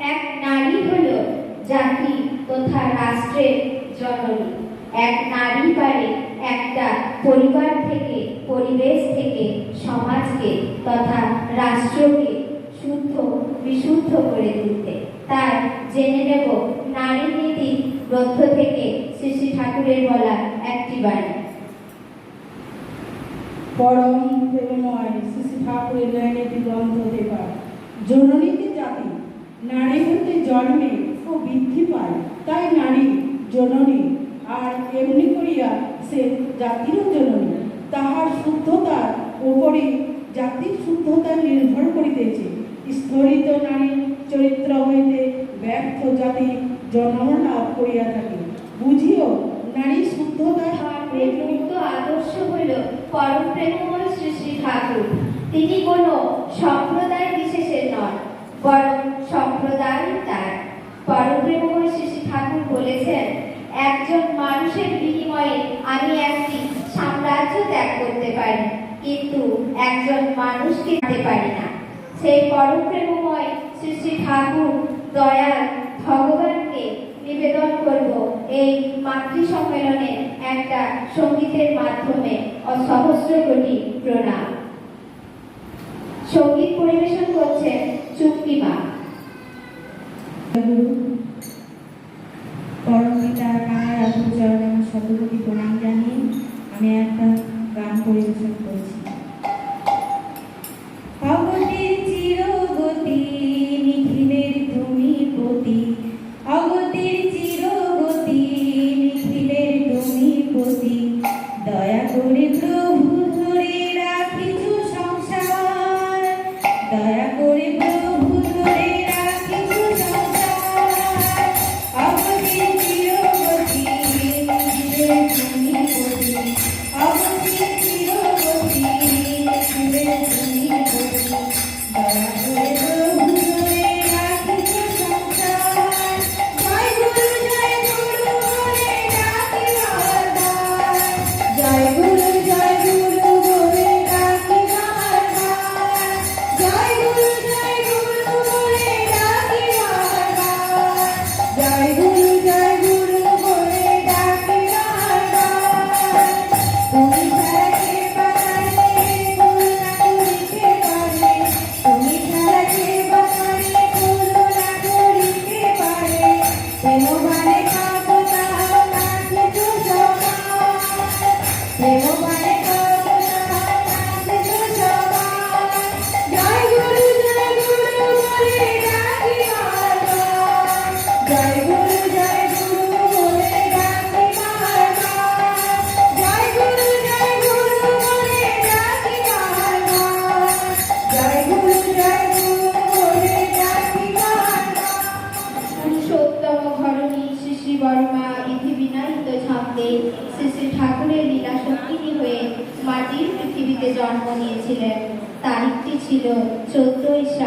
এক নারী হল জাতি তথা রাষ্ট্রের জননী। এক নারী পারে একটা পরিবার থেকে, পরিবেশ থেকে, সমাজকে তথা রাষ্ট্রকে শুদ্ধ, বিশুদ্ধ করে তুলতে। তাই জেনে নেব নারী নীতি গ্রন্থ থেকে শ্রী শ্রী ঠাকুরের বলা একটি বাণী। পরম, প্রেমময় শ্রী শ্রী ঠাকুরের ন্যায়নীতি গ্রন্থ দেবা জননীতে নারী হতে জন্মে ও বৃদ্ধি পায়, তাই নারী জননী। আর এমনি করিয়া সে জাতিরও জননী। তাহার শুদ্ধতার উপরই জাতির শুদ্ধতা নির্ভর করিতেছে। স্থরিত নারী চরিত্র হইতে ব্যর্থ জাতি জন্ম লাভ করিয়া থাকে। বুঝিও, নারী শুদ্ধতা মুক্ত আদর্শ হল পরম প্রেমময় শ্রী শ্রী ঠাকুর। তিনি কোনো সম্প্রদায় বিশেষের নন বরং সম্প্রদায় তার। পরম প্রেমময় শ্রী শ্রী ঠাকুর বলেছেন, একজন মানুষের বিনিময়ে আমি একটি সাম্রাজ্য ত্যাগ করতে পারি, কিন্তু একজন মানুষকে দিতে পারি না। সেই পরম প্রেমময় শ্রী শ্রী ঠাকুর দয়াল ভগবানকে নিবেদন করব এই মাতৃ সম্মেলনে একটা সঙ্গীতের মাধ্যমে ও সহস্র কোটি প্রণাম। সংগীত পরিবেশন করছেন চুক্তি মা পরম পিতা কানায় আসল চরণে আমার শতকোটি প্রণাম জানিয়ে আমি একটা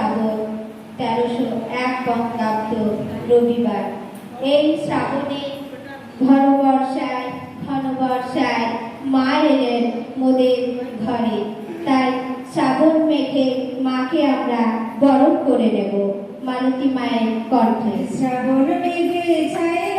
শ্রাবণ তেরোশো এক বঙ্গাব্দ রবিবার। এই শ্রাবণে ঘন বর্ষায় ঘন বর্ষায় মা এলেন মোদের ঘরে। তাই শ্রাবণ মেঘে মাকে আমরা বরণ করে নেব, মালতী মায়ের কণ্ঠে। শ্রাবণ মেঘে ছাইল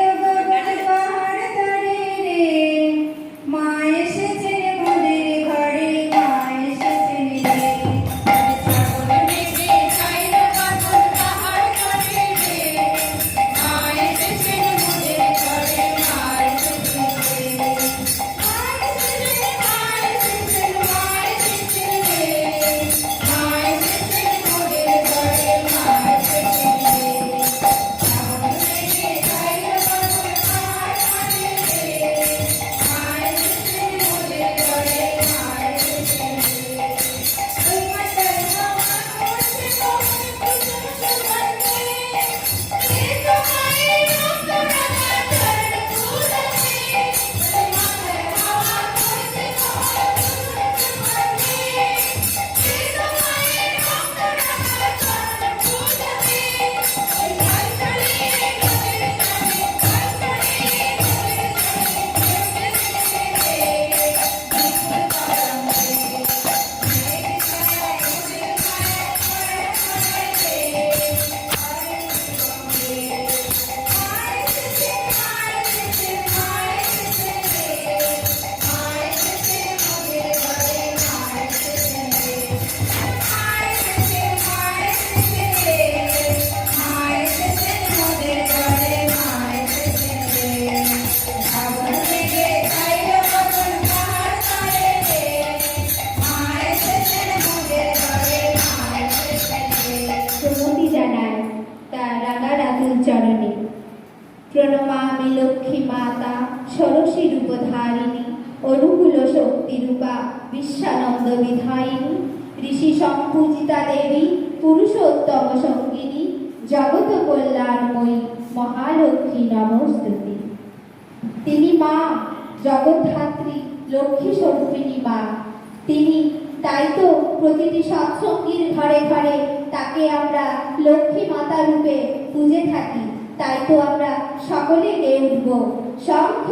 লক্ষ্মী মাতা ষোড়শী রূপধারিণী অনুকূল শক্তি রূপা বিশ্বানন্দ বিধায়িনী ঋষি সম্পূজিতা দেবী পুরুষোত্তম সঙ্গিনী জগত কল্যাণময়ী মহালক্ষ্মী নমস্তুতি। তিনি মা, জগদ্ধাত্রী লক্ষ্মী স্বরূপিণী মা। তিনি, তাই তো প্রতিটি সৎসঙ্গীর ঘরে ঘরে তাকে আমরা লক্ষ্মী মাতা রূপে পুজে থাকি। তাই তো আমরা সকলে গেয়ে উঠব শঙ্খ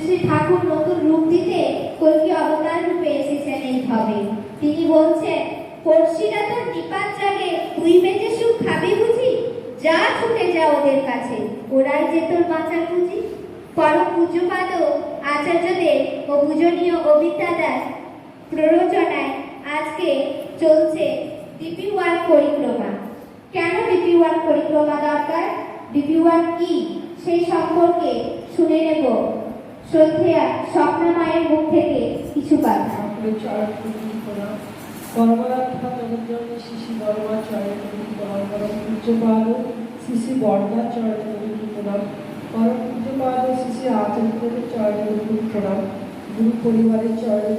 শ্রী ঠাকুর নতুন রূপ দিতে কল্কি অবতার রূপে এসেছেন এইভাবে। তিনি বলছেন পড়শিরা তোর নিপাত জাগে, তুই বেঁচে সুখ খাবি বুঝি? যা ছুটে যা ওদের কাছে। ওরাই যে তোর বাঁচার বুঝি পরম পূজ্যপাদ আচার্যদের ও পূজনীয় অবিদ্যাদার প্ররোচনায় আজকে চলছে ডিপি ওয়ান পরিক্রমা। কেন ডিপি ওয়ান পরিক্রমা দরকার? ডিপি ওয়ান কি? সেই সম্পর্কে শুনে নেব। শ্রদ্ধেয়া স্বপ্না মায়ের মুখ থেকে কিছু কথা ঠাকুরের চরণ প্রণাম করা কর্মরাধ্যা জগজ্জননী শ্রী শ্রী বর্মার চরণে পূজ্যপাদ শ্রী বর্মার চরণে প্রণাম পরম পূজ্যপাদ শ্রী শ্রী আচার্যদেবের প্রণাম গুরু পরিবারের চরণে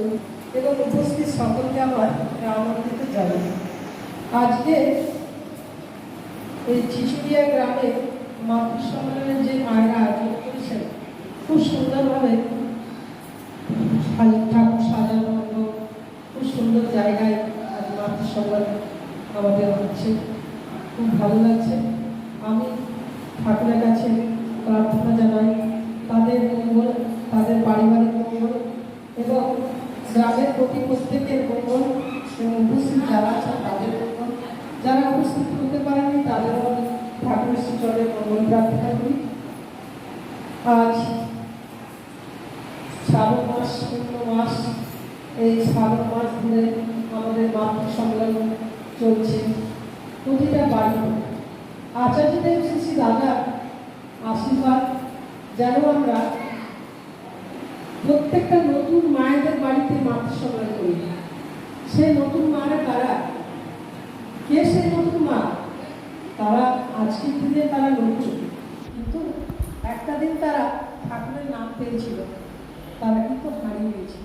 এবং উপস্থিত সকলকে আমার রামান্বিত জানাই আজকে এই চিচুড়িয়া গ্রামে মাতৃ সম্মেলনের যে মায়েরা করেছেন খুব সুন্দরভাবে ঠাকুর সাজানো হলো খুব সুন্দর জায়গায় আজ মাতৃ আমাদের হচ্ছে। খুব ভালো লাগছে। আমি ঠাকুরের কাছে প্রার্থনা জানাই, তাদের মঙ্গল, তাদের পারিবারিক মঙ্গল এবং গ্রামের প্রতি প্রত্যেকের মঙ্গল এবং উপস্থিত যারা আছেন তাদের মঙ্গল। যারা উপস্থিত হতে পারেনি তাদেরও ঠাকুরের শ্রীচরণের মঙ্গল প্রার্থনা করি আজ শ্রাবণ মাস পূর্ণ মাস এই শ্রাবণ মাস ধরে আমাদের মাতৃ সম্মেলন চলছে। প্রতিটা বাড়ি আচার্যদেব শ্রী শ্রী দাদা আশীর্বাদ, যেন আমরা প্রত্যেকটা নতুন মায়েদের বাড়িতে মাতৃ সম্মেলন করি। সে নতুন মারা কারা? কে সে নতুন মা? তারা আজকের দিনে তারা নতুন। কিন্তু একটা দিন তারা ঠাকুরের নাম পেয়েছিল তারা কিন্তু হারিয়ে গিয়েছিল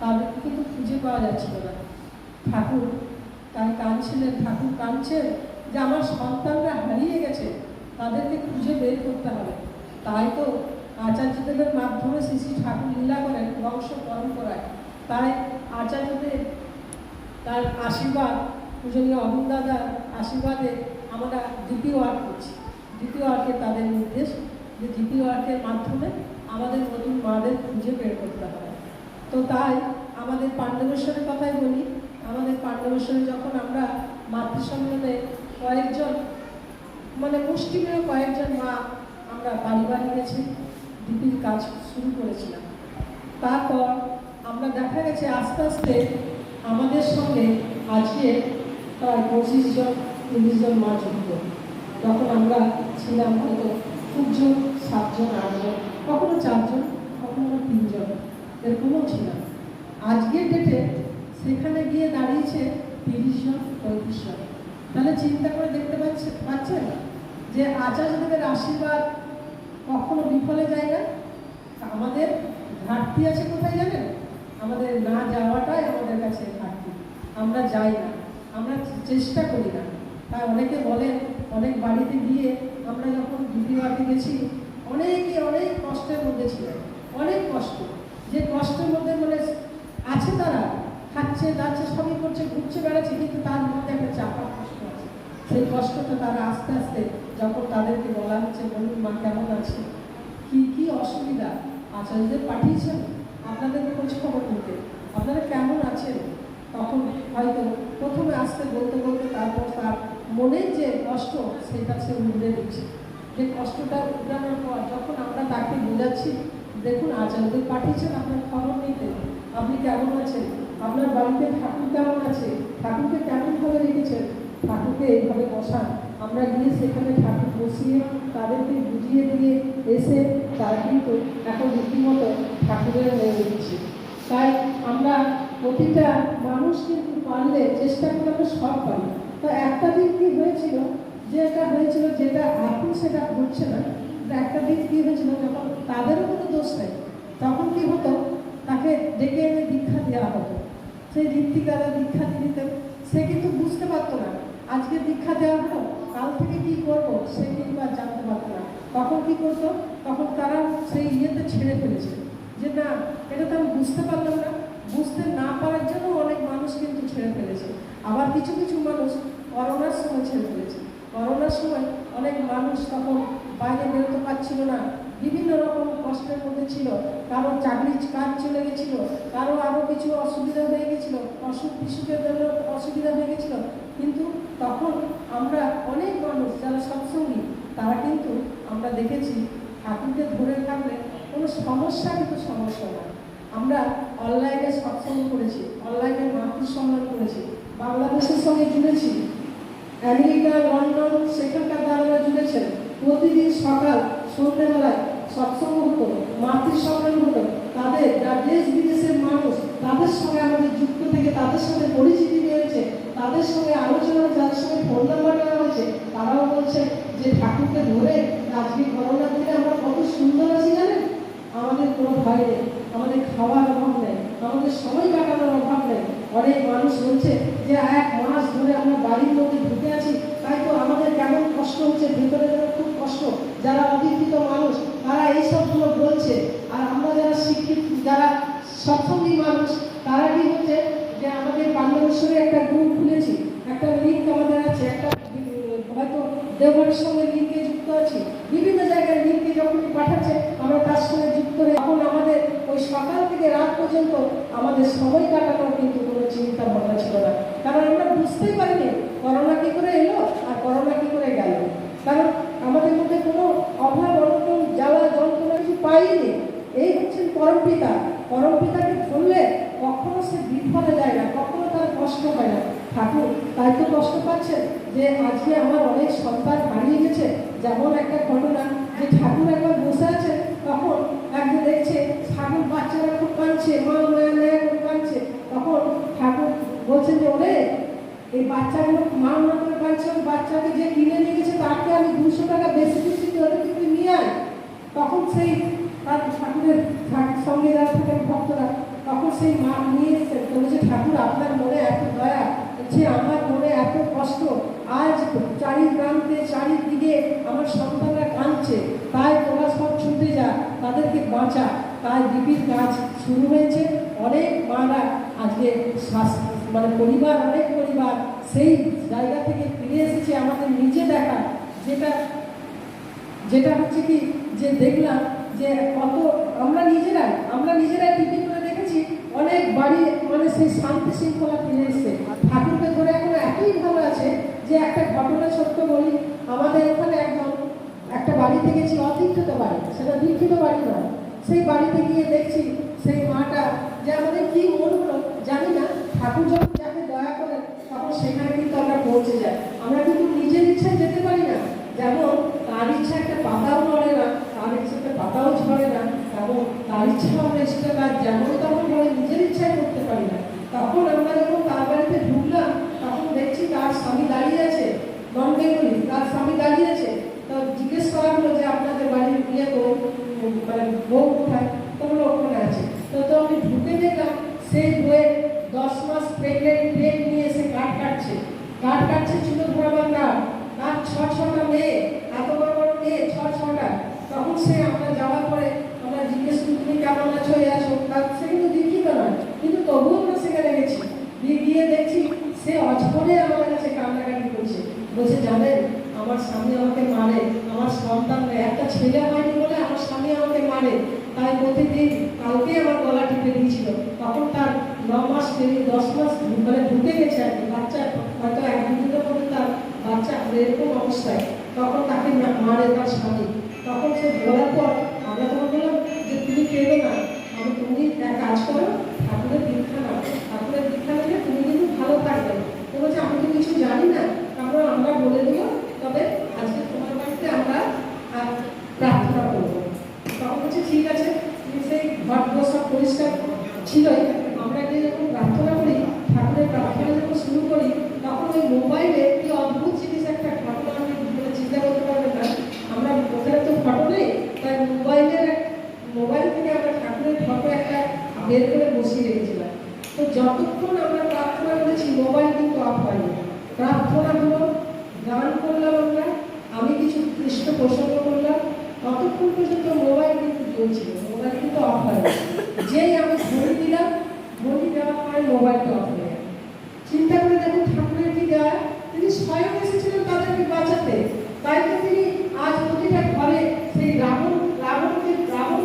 তাদেরকে কিন্তু খুঁজে পাওয়া যাচ্ছিল না। ঠাকুর তাই কাঁদছিলেন ঠাকুর কাঁদছেন যে আমার সন্তানরা হারিয়ে গেছে, তাদেরকে খুঁজে বের করতে হবে। তাই তো আচার্যদেবের মাধ্যমে শ্রী শ্রী ঠাকুর লীলা করেন বংশ পরম্পরায়। তাই আচার্যদেব তার আশীর্বাদ, পূজনীয় অরুণ দাদার আশীর্বাদে আমরা দ্বিতীয় ওয়ার্ক করছি। দ্বিতীয় ওয়ার্কে তাদের নির্দেশ, যে দ্বিতীয় ওয়ার্কের মাধ্যমে আমাদের নতুন মাদের খুঁজে বের করতে হবে। তো তাই আমাদের পাণ্ডবেশ্বরের কথাই বলি। আমাদের পাণ্ডবেশ্বরে যখন আমরা মাতৃ সম্মেলনে কয়েকজন মানে মুষ্টিমেয় কয়েকজন মা আমরা বাড়ি বাড়ি গেছি ডিপির কাজ শুরু করেছিলাম। তারপর আমরা দেখা গেছে আস্তে আস্তে আমাদের সঙ্গে আজকে প্রায় পঁচিশ জন, তিরিশ জন মা যুক্ত তখন আমরা ছিলাম হয়তো খুব জোর সাতজন, আটজন, কখনো চারজন, কখনো তিনজন। এরকমও ছিলাম। আজকের ডেটে সেখানে গিয়ে দাঁড়িয়েছে তিরিশ জন পঁয়ত্রিশ জন তাহলে চিন্তা করে দেখতে পাচ্ছে, পাচ্ছেন যে আচার্যদেবের আশীর্বাদ কখনো বিফলে যায় না? আমাদের ঘাটতি আছে কোথায় জানেন? আমাদের না যাওয়াটাই আমাদের কাছে ঘাটতি। আমরা যাই না। আমরা চেষ্টা করি না। তাই অনেকে বলেন, অনেক বাড়িতে গিয়ে আমরা যখন দ্বিতীয়বারটি গেছি, অনেকে অনেক কষ্টের মধ্যে ছিলেন। অনেক কষ্ট। যে কষ্টের মধ্যে মানে আছে তারা, খাচ্ছে দাচ্ছে সবই করছে, ঘুরছে, বেড়াচ্ছে, কিন্তু তার মধ্যে একটা চাপা কষ্ট আছে। সেই কষ্টটা তারা আস্তে আস্তে যখন তাদেরকে বলা হচ্ছে, বলুন মা, কেমন আছে? কি কি অসুবিধা? আচার্যদের পাঠিয়েছেন? আপনাদের খোঁজ খবর নিতে। আপনারা কেমন আছেন? তখন হয়তো প্রথমে আসতে বলতে বলতে তারপর তার মনের যে কষ্ট, সেটা সে উড়ে দিচ্ছে। যে কষ্টটা উড়ানোর পর যখন আমরা তাকে বোঝাচ্ছি, দেখুন, আচার্যদের পাঠিয়েছেন, আপনার খবর নিতে। আপনি কেমন আছেন? আপনার বাড়িতে ঠাকুর কেমন আছে? ঠাকুরকে কেমন কেমনভাবে রেখেছেন? ঠাকুরকে এইভাবে বসান। আমরা গিয়ে সেখানে ঠাকুর বসিয়ে তাদেরকে বুঝিয়ে দিয়ে এসে তারা কিন্তু এখন রীতিমতো ঠাকুরের হয়ে উঠছে তাই আমরা প্রতিটা মানুষ কিন্তু পারলে চেষ্টা করে আমরা সব পারি। তো একটা দিন কি হয়েছিল? যেটা হয়েছিল, যেটা এখন সেটা হচ্ছে না। একটা দিন কি হয়েছিল? যখন তাদেরও কোনো দোষ নেই, তখন কি হতো? তাকে ডেকে এনে দীক্ষা দেওয়া হতো। সেই ঋত্বিকারা দীক্ষা দিতেন। সে কিন্তু বুঝতে পারতো না আজকে দীক্ষা দেওয়া হলো, কাল থেকে কি করব, সে কিন্তু আর জানতে পারতো না। তখন কি করতো? তখন তারা সেই ইয়েতে ছেড়ে ফেলেছে যে, না, এটা তো আমি বুঝতে পারলাম না। বুঝতে না পারার জন্য অনেক মানুষ কিন্তু ছেড়ে ফেলেছে। আবার কিছু কিছু মানুষ করোনার সময় ছেড়ে ফেলেছে। করোনার সময় অনেক মানুষ তখন বাইরে বেরোতে পারছিল না। বিভিন্ন রকম কষ্টের মধ্যে ছিল। কারও চাকরি কাজ চলে গেছিল, কারও আরও কিছু অসুবিধা হয়ে গেছিল অসুখ বিসুখের জন্য অসুবিধা হয়ে গেছিল। কিন্তু তখন আমরা অনেক মানুষ যারা সৎসঙ্গী, তারা কিন্তু আমরা দেখেছি ঠাকুরকে ধরে থাকলে কোনো সমস্যা কিন্তু সমস্যা না। আমরা অনলাইনে সৎসঙ্গ করেছি, অনলাইনে মাতৃ সম্মান করেছি, বাংলাদেশের সঙ্গে জুড়েছি। আমেরিকা, লন্ডন, সেখানকার দ্বারা জুড়েছেন, প্রতিদিন সকাল, সন্ধ্যেবেলায় সৎসঙ্গ হতো মাতৃ সম্মেলন হতো। তাদের যা দেশ বিদেশের মানুষ, তাদের সঙ্গে আমাদের যুক্ত থেকে তাদের সাথে পরিচিতি হয়েছে তাদের সঙ্গে আলোচনা, যাদের সঙ্গে ফোন নাম্বার দেওয়া হয়েছে, তারাও বলছে যে, ঠাকুরকে ধরে আজকে করোনার দিনে আমরা কত সুন্দর আছি জানেন? আমাদের কোনো ভয় নেই, আমাদের খাওয়ার অভাব নেই, আমাদের সময় কাটানোর অভাব নেই। অনেক মানুষ বলছে যে, এক মাস ধরে আমরা বাড়ির মধ্যে ঢুকে আছি তাই তো আমাদের কেমন কষ্ট হচ্ছে ভেতরে যেন খুব কষ্ট যারা অধিকৃত মানুষ তারা এই সবগুলো বলছে আর আমরা যারা শিক্ষিত যারা সৎসঙ্গী মানুষ তারা কি হচ্ছে যে আমাদের বাংলাদেশের একটা গ্রুপ খুলেছি একটা লিঙ্ক আমাদের আছে একটা উম, হয়তো সঙ্গে লিঙ্কে যুক্ত আছি। বিভিন্ন জায়গায় লিঙ্কে যখন পাঠাচ্ছে, আমরা তার সঙ্গে যুক্ত হয়ে তখন আমাদের ওই সকাল থেকে রাত পর্যন্ত আমাদের সময় কাটানোর কিন্তু কোনো চিন্তা ভাবনা ছিল না। কারণ আমরা বুঝতেই পারিনি, করোনা কী করে এলো আর করোনা কী করে গেল। কারণ আমাদের মধ্যে কোনো অভাব অনটন জ্বালা যন্ত্রণা কিছু পাইনি এই হচ্ছেন পরমপিতা পরমপিতাকে ধরলে কখনো সে বিফলে যায় না কখনো তার কষ্ট হয় না ঠাকুর তাই তো কষ্ট পাচ্ছেন যে আজকে আমার অনেক সন্তান হারিয়ে গেছে। যেমন একটা ঘটনা, যে ঠাকুর একবার বসে আছে, তখন একদিন দেখছে ঠাকুর বাচ্চারা খুব কাঁদছে, মা নয়া কাঁদছে। তখন ঠাকুর বলছেন যে, ওরে, এই বাচ্চাগুলো, মা মা করে কাঁদছে, ওই বাচ্চাকে যে কিনে নিয়ে গেছে, তাকে আমি দুশো টাকা বেশি দিচ্ছি ওদেরকে তুই নিয়ে আয়। তখন সেই তার ঠাকুরের সঙ্গে যারা থাকেন ভক্তরা, তখন সেই মা নিয়ে এসে বলেছে, ঠাকুর, আপনার মনে এত দয়া যে আমার মনে এত কষ্ট, আজ চারি প্রান্তে চারিদিকে আমার সন্তানরা কাঁদছে। তাই তোরা সব ছুটে যা, তাদেরকে বাঁচা। তাই বিপির কাজ শুরু হয়েছে। অনেক মারা আজকে মানে পরিবার, অনেক পরিবার সেই জায়গা থেকে ফিরে এসেছে আমাদের নিজে দেখা। যেটা যেটা হচ্ছে কি, যে দেখলাম যে কত আমরা নিজেরাই আমরা নিজেরাই টিভি করে দেখেছি, অনেক বাড়ি মানে সেই শান্তি শৃঙ্খলা ফিরে এসছে। ঠাকুরকে ধরে এখন এতই ভালো আছে যে একটা ঘটনা ছোট্ট বলি, আমাদের ওখানে একজন একটা বাড়িতে গেছি অদীক্ষিত বাড়ি, সেটা দীক্ষিত বাড়ি নয়। সেই বাড়িতে গিয়ে দেখছি সেই মাটা যে আমাদের কি মন হলো জানি না, ঠাকুর যখন যাকে দয়া করেন তখন সেখানে কিন্তু আমরা পৌঁছে যাই। আমরা কিন্তু নিজের ইচ্ছায় যেতে পারি না। যেমন তার ইচ্ছা একটা পাতাও নড়ে না, তার ইচ্ছা একটা পাতাও ঝরে না, এবং তার ইচ্ছা আমরা কাজ যেমন তেমন ভাবে নিজের ইচ্ছায় করতে পারি না। তখন আমরা যখন তার বাড়িতে ঢুকলাম তখন দেখছি তার স্বামী দাঁড়িয়ে আছে নন বেঙ্গলি তার স্বামী দাঁড়িয়ে আছে তো জিজ্ঞেস করা হলো যে আপনাদের বাড়ির ইয়ে তো মানে বউ কোথায়? তোমরা ওখানে আছে। তো তো আমি ঢুকে দেখলাম, সেই বইয়ের দশ মাস প্রেগনেন্ট প্লেট নিয়ে এসে কাঠ কাটছে। কাঠ কাটছে ধরাবার না তার ছ ছটা মেয়ে, এত বড় বড় মেয়ে, ছ ছটা। তখন সে আমরা যাওয়ার পরে আমরা জিজ্ঞেস করি, তুমি কেমন আছো? এই আছো? তার সে কিন্তু দীক্ষিত নয়, কিন্তু তবুও আমরা সেখানে গেছি। গিয়ে দেখছি, সে অঝরে আমার কাছে কান্নাকাটি করছে। বলছে, জানেন আমার স্বামী আমাকে মারে আমার সন্তান। একটা ছেলে হয়নি বলে আমার স্বামী আমাকে মারে তাই প্রতিদিন কালকে আমার গলা টিপে দিয়েছিল। তখন তার ন মাস পেরিয়ে দশ মাস মানে ঢুকে গেছে আর কি, বাচ্চা হয়তো এক দুদিনের মধ্যে তার বাচ্চা এরকম অবস্থায়। তখন তাকে মারে তার স্বামী। তখন সে বলার পর আমরা তখন বললাম যে, তুমি কেঁদো না আমি তুমি এক কাজ করো ঠাকুরের দীক্ষা নাও ঠাকুরের দীক্ষা নিলে তুমি কিন্তু ভালো থাকবে তো বলছে আমি তো কিছু জানি না তারপর আমরা বলে দিও তবে আজকে তোমার বাড়িতে আমরা আহ, প্রার্থনা করব তখন বলছে ঠিক আছে তুমি সেই ঘর দোর সব পরিষ্কার ছিলই আমরা গিয়ে যখন প্রার্থনা করি ঠাকুরের প্রার্থনা যখন শুরু করি তখন ওই মোবাইলে কি অদ্ভুত জিনিস একটা ঘটনা আমি বলে চিন্তা করতে পারবেন না আমরা ওখানে তো ফটো নেই তাই মোবাইলের এক- মোবাইল থেকে আমরা ঠাকুরের ফটো একটা বের করে বসিয়ে রেখেছিলাম তো যতক্ষণ আমরা প্রার্থনা করেছি মোবাইল কিন্তু অফ হয়নি প্রার্থনা হলো গান করলাম আমরা আমি কিছু কৃষ্ণ প্রসঙ্গ করলাম ততক্ষণ পর্যন্ত মোবাইল কিন্তু চলছিল মোবাইল কিন্তু অফ হয়নি যেই আমি ঘড়ি দিলাম, ঘড়ি দেওয়ার পরে মোবাইলটা অফ হয়ে চিন্তা করে দেখুন, ঠাকুরের কি দেওয়া তিনি স্বয়ং এসেছিলেন তাদেরকে বাঁচাতে। তাই তো তিনি আজ প্রতিটা ঘরে সেই রাবণ, রাবণকে, রাবণ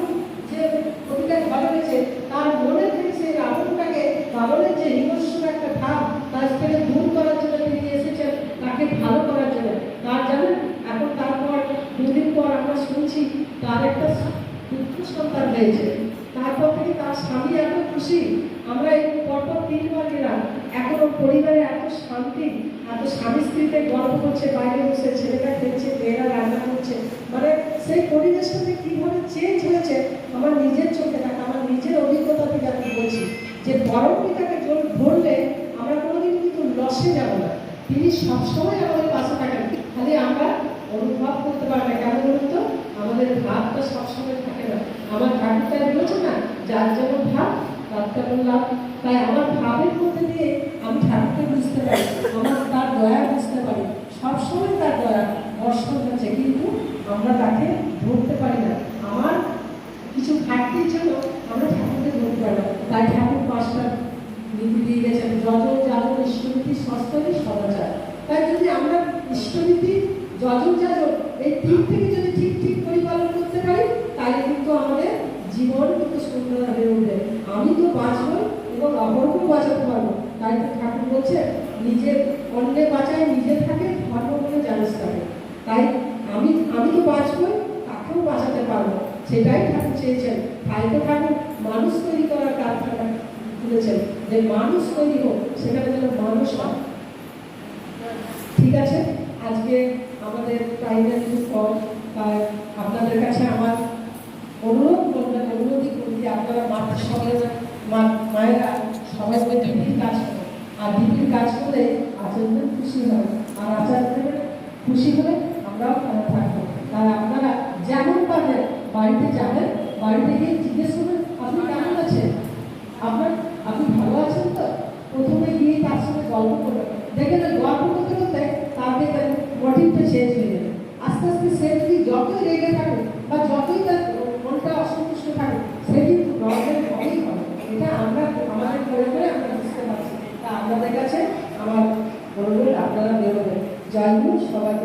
যে প্রতিটা ঘরে রয়েছে, তার মনে থেকে সেই রাবণটাকে রাবণের যে হিংস্র একটা ভাব, তার থেকে দূর করার জন্য তিনি এসেছেন, তাকে ভালো করার জন্য তার জানেন এখন তারপর দুদিন পর আমরা শুনছি তার একটা পুত্র সন্তান হয়েছে। তারপর থেকে তার স্বামী এত খুশি, আমরা এই পরপর তিনবার গেলাম এখনও পরিবারে এত শান্তি, এত স্বামী স্ত্রীতে গল্প করছে, বাইরে বসে ছেলেটা খেলছে, মেয়েরা রান্না করছে। মানে সেই পরিবেশটাতে কীভাবে চেঞ্জ হয়েছে আমার নিজের চোখে দেখা আমার নিজের অভিজ্ঞতা থেকে আমি বলছি যে বড় পিতাকে জল ধরলে আমরা কোনোদিন কিন্তু লসে যাব না তিনি সবসময় আমাদের পাশে থাকেন খালি আমরা অনুভব করতে পারি না কেন বলুন তো আমাদের ভাবটা সবসময় থাকে না আমার ঠাকুরটাই বলেছে না যার যেমন ভাব তার তেমন লাভ তাই আমার ভাবের মধ্যে দিয়ে আমি ঠাকুরকে বুঝতে পারি আমার তার দয়া বুঝতে পারি। সবসময় তার দয়া বর্ষণ হচ্ছে, কিন্তু আমরা তাকে ধরতে পারি না। আমার কিছু ঘাটতির জন্য আমরা ঠাকুরকে ধরতে পারি না। তাই ঠাকুর পাঁচটা নীতি দিয়ে গেছেন যজন যাজন ইষ্টনীতি সস্তরী সদাচার। তাই যদি আমরা ইষ্টনীতি যজন যাজন এই তিন থেকে যদি ঠিক ঠিক পরিপালন করতে পারি, তাহলে কিন্তু আমাদের জীবন কিন্তু সুন্দর হয়ে উঠবে। আমি তো বাঁচবো এবং অপরকেও বাঁচাতে পারব। তাই তো ঠাকুর বলছে নিজের অন্যে বাঁচায়, নিজে থাকে ধর্ম বলে জানিস থাকে তাই আমি আমি তো বাঁচবো, তাকেও বাঁচাতে পারব। সেটাই ঠাকুর চেয়েছেন। তাই তো ঠাকুর, মানুষ তৈরি করার কারখানা তুলেছেন যে মানুষ তৈরি হোক, সেখানে যেন মানুষ হয়। ঠিক আছে? আজকে আমাদের টাইমের খুব কম তাই আপনাদের কাছে আমার অনুরোধ করবেন অনুরোধই করি যে আপনারা মাতৃ সবাই মায়েরা মিলে কাজ আর দিদির কাজ করলে আচার্যদের খুশি হয়। আর আচার্যদের খুশি হলে আমরাও ভালো থাকব। তাই আপনারা যেমন পারবেন বাড়িতে যাবেন, বাড়িতে গিয়ে জিজ্ঞেস করবেন, আপনি কেমন আছেন? আপনার, আপনি ভালো আছেন তো? প্রথমে গিয়ে তার সঙ্গে গল্প করবেন। দেখেন ওই গল্প করতে করতে তার দেখবেন মোটিভটা চেঞ্জ হয়ে যাবে। আস্তে আস্তে সে যদি যতই রেগে থাকুক সবাইকে